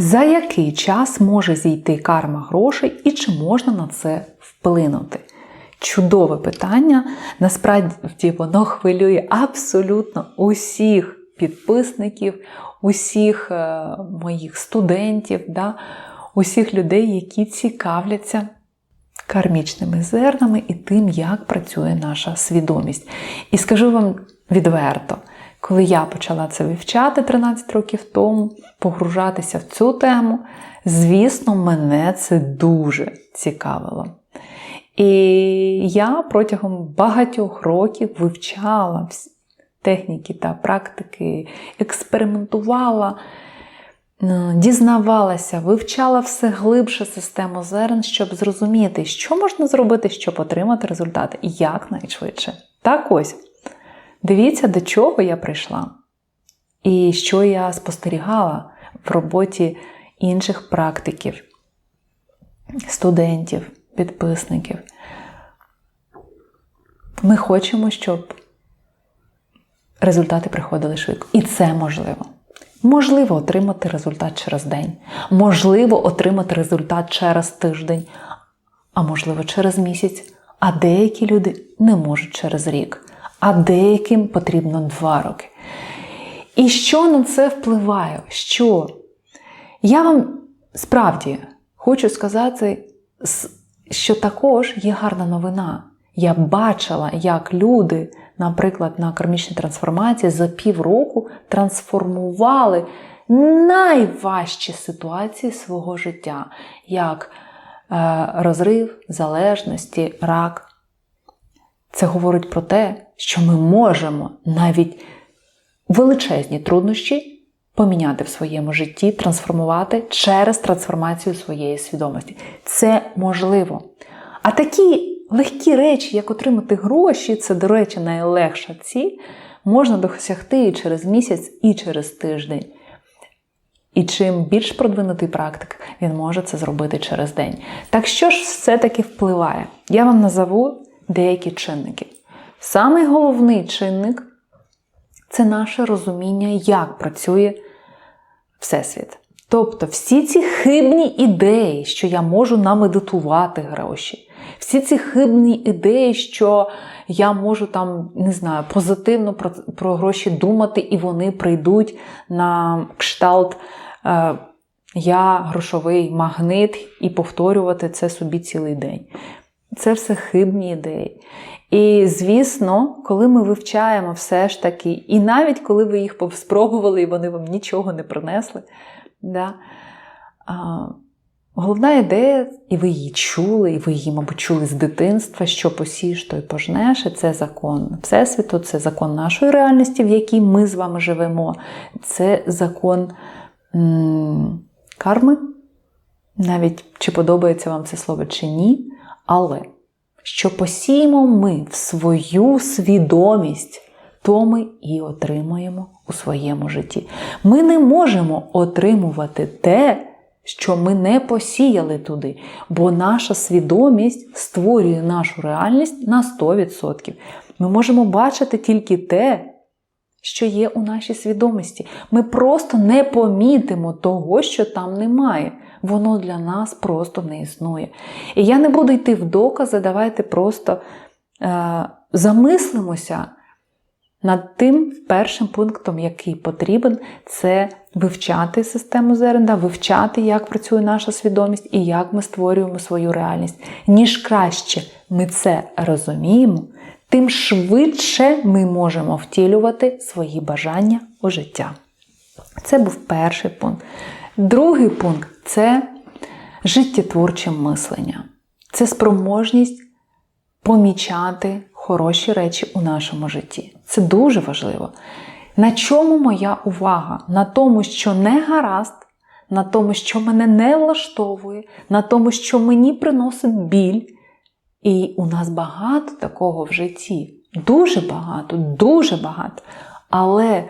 За який час може зійти карма грошей і чи можна на це вплинути? Чудове питання. Насправді воно хвилює абсолютно усіх підписників, усіх е, моїх студентів, да, усіх людей, які цікавляться кармічними зернами і тим, як працює наша свідомість. І скажу вам відверто, коли я почала це вивчати 13 років тому, погружатися в цю тему, звісно, мене це дуже цікавило. І я протягом багатьох років вивчала техніки та практики, експериментувала, е, дізнавалася, вивчала все глибше систему зерен, щоб зрозуміти, що можна зробити, щоб отримати результати якнайшвидше. Так ось, дивіться, до чого я прийшла. І що я спостерігала в роботі інших практиків, студентів, підписників. Ми хочемо, щоб результати приходили швидко. І це можливо. Можливо отримати результат через день, можливо отримати результат через тиждень, а можливо через місяць. А деякі люди не можуть через рік, а деяким потрібно два роки. І що на це впливає? Що? Я вам справді хочу сказати, що також є гарна новина. Я бачила, як люди, наприклад, на кармічній трансформації за півроку трансформували найважчі ситуації свого життя, як е, розрив, залежності, рак. Це говорить про те, що ми можемо навіть величезні труднощі поміняти в своєму житті, трансформувати через трансформацію своєї свідомості. Це можливо. А такі легкі речі, як отримати гроші, це, до речі, найлегша ціль, можна досягти і через місяць, і через тиждень. І чим більш продвинутий практик, він може це зробити через день. Так що ж все-таки впливає? Я вам назову деякі чинники. Самий головний чинник це наше розуміння, як працює Всесвіт. Тобто всі ці хибні ідеї, що я можу намедитувати гроші, всі ці хибні ідеї, що я можу там, не знаю, позитивно про, про гроші думати, і вони прийдуть на кшталт. Е, я грошовий магнит і повторювати це собі цілий день. Це все хибні ідеї. І, звісно, коли ми вивчаємо все ж таки, і навіть коли ви їх спробували і вони вам нічого не принесли, да, а, головна ідея, і ви її чули, і ви її, мабуть, чули з дитинства, що посієш, то й пожнеш, і це закон Всесвіту, це закон нашої реальності, в якій ми з вами живемо, це закон м- карми. Навіть чи подобається вам це слово чи ні, але що посіємо ми в свою свідомість, то ми і отримаємо у своєму житті. Ми не можемо отримувати те, що ми не посіяли туди, бо наша свідомість створює нашу реальність на 100%. Ми можемо бачити тільки те, що є у нашій свідомості. Ми просто не помітимо того, що там немає воно для нас просто не існує. І я не буду йти в докази, давайте просто е, замислимося над тим першим пунктом, який потрібен, це вивчати систему зерна, вивчати, як працює наша свідомість і як ми створюємо свою реальність. Ніж краще ми це розуміємо, тим швидше ми можемо втілювати свої бажання у життя. Це був перший пункт. Другий пункт це життєтворче мислення. Це спроможність помічати хороші речі у нашому житті. Це дуже важливо. На чому моя увага? На тому, що не гаразд, на тому, що мене не влаштовує, на тому, що мені приносить біль. І у нас багато такого в житті. Дуже багато, дуже багато. Але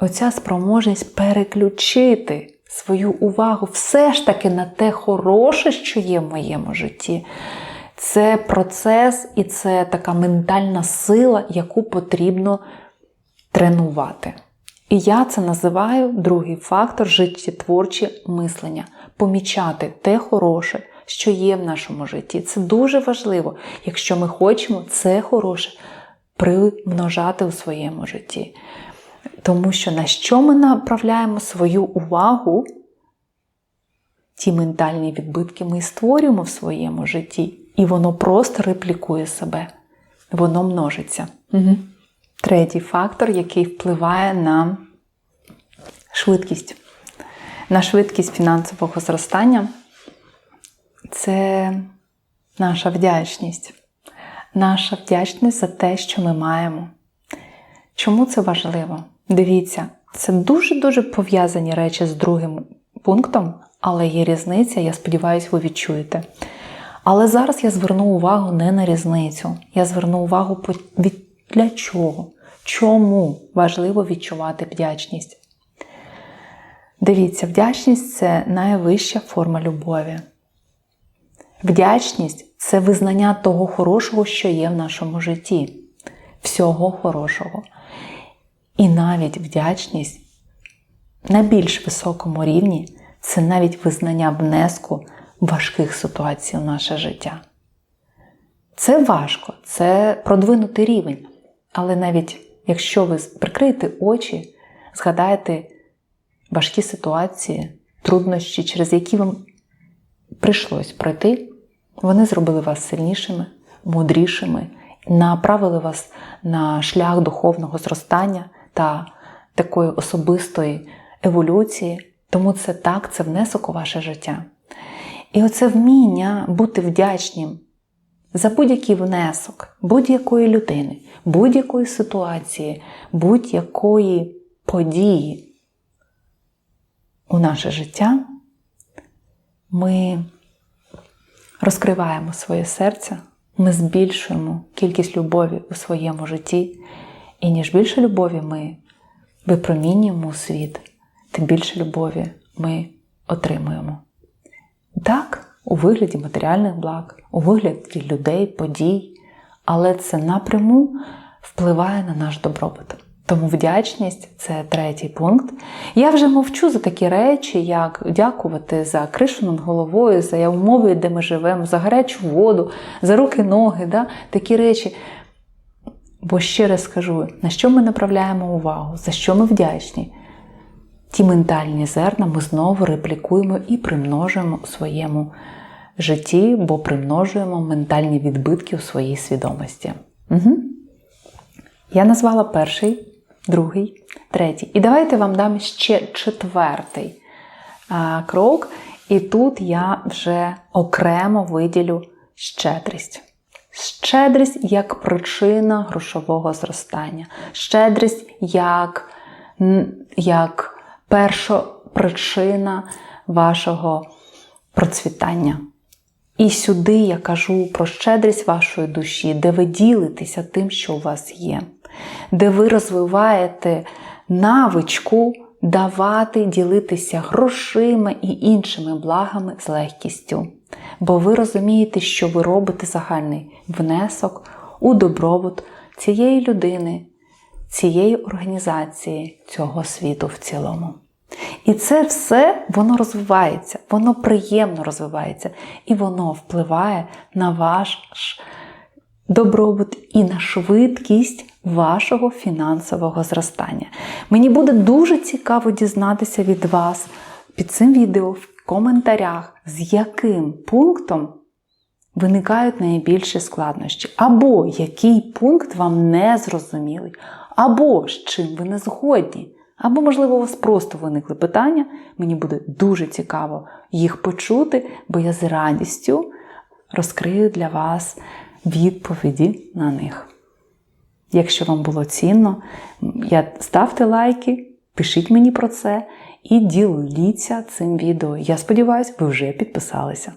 оця спроможність переключити свою увагу все ж таки на те хороше, що є в моєму житті. Це процес і це така ментальна сила, яку потрібно тренувати. І я це називаю другий фактор життєтворче мислення помічати те хороше, що є в нашому житті. Це дуже важливо, якщо ми хочемо це хороше примножати у своєму житті. Тому що на що ми направляємо свою увагу, ті ментальні відбитки ми створюємо в своєму житті, і воно просто реплікує себе, воно множиться. Угу. Третій фактор, який впливає на швидкість. На швидкість фінансового зростання це наша вдячність. Наша вдячність за те, що ми маємо. Чому це важливо? Дивіться, це дуже-дуже пов'язані речі з другим пунктом, але є різниця, я сподіваюся, ви відчуєте. Але зараз я зверну увагу не на різницю. Я зверну увагу для чого? Чому важливо відчувати вдячність? Дивіться, вдячність це найвища форма любові. Вдячність це визнання того хорошого, що є в нашому житті. Всього хорошого. І навіть вдячність на більш високому рівні це навіть визнання внеску важких ситуацій у наше життя. Це важко, це продвинутий рівень. Але навіть якщо ви прикриєте очі, згадаєте важкі ситуації, труднощі, через які вам прийшлось пройти, вони зробили вас сильнішими, мудрішими, направили вас на шлях духовного зростання та такої особистої еволюції. Тому це так, це внесок у ваше життя. І оце вміння бути вдячним за будь-який внесок будь-якої людини, будь-якої ситуації, будь-якої події у наше життя, ми розкриваємо своє серце, ми збільшуємо кількість любові у своєму житті. І ніж більше любові ми випромінюємо у світ, тим більше любові ми отримуємо. Так, у вигляді матеріальних благ, у вигляді людей, подій, але це напряму впливає на наш добробут. Тому вдячність це третій пункт. Я вже мовчу за такі речі, як дякувати за кришу над головою, за умови, де ми живемо, за гарячу воду, за руки, ноги, да? такі речі. Бо ще раз скажу, на що ми направляємо увагу, за що ми вдячні. Ті ментальні зерна ми знову реплікуємо і примножуємо у своєму житті, бо примножуємо ментальні відбитки у своїй свідомості. Угу. Я назвала перший, другий, третій. І давайте вам дам ще четвертий а, крок. І тут я вже окремо виділю щедрість. Щедрість як причина грошового зростання. Щедрість як, як перша причина вашого процвітання. І сюди я кажу про щедрість вашої душі, де ви ділитеся тим, що у вас є, де ви розвиваєте навичку давати, ділитися грошима і іншими благами з легкістю. Бо ви розумієте, що ви робите загальний внесок у добробут цієї людини, цієї організації, цього світу в цілому. І це все воно розвивається, воно приємно розвивається, і воно впливає на ваш добробут і на швидкість вашого фінансового зростання. Мені буде дуже цікаво дізнатися від вас під цим відео в коментарях, з яким пунктом виникають найбільші складнощі, або який пункт вам не зрозумілий, або з чим ви не згодні. Або, можливо, у вас просто виникли питання. Мені буде дуже цікаво їх почути, бо я з радістю розкрию для вас відповіді на них. Якщо вам було цінно, ставте лайки, пишіть мені про це і діліться цим відео. Я сподіваюся, ви вже підписалися.